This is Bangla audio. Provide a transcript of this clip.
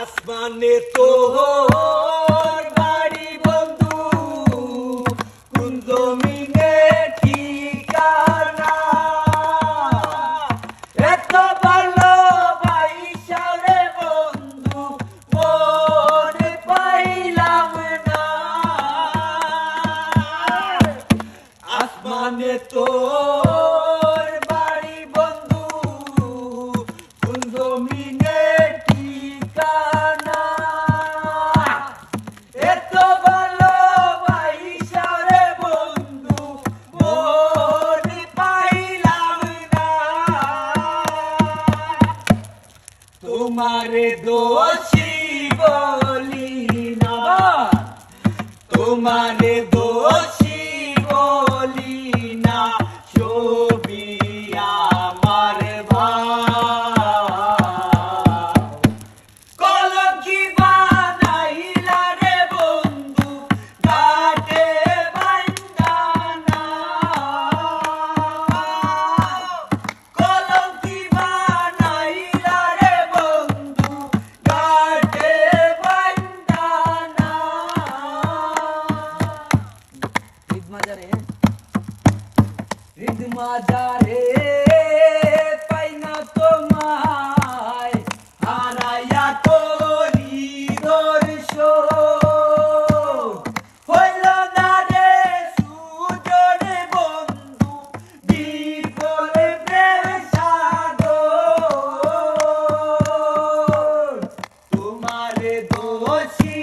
আসমানে তো বাড়ি বন্ধু, কোন জমিনে ঠিকানা? এত ভালো বাইশারে বন্ধু, মনে পাইলাম না। আসমানে তো তোমার দোষী বলি না। তোমার দোষী মাজা রে হৃদ মাজা রে পাই না তোমায়, হারাইয়া তোরি দর্শ হইল না রে সুজনে বন্ধু বিপলে প্রেম সাগর। তোমারে দোষী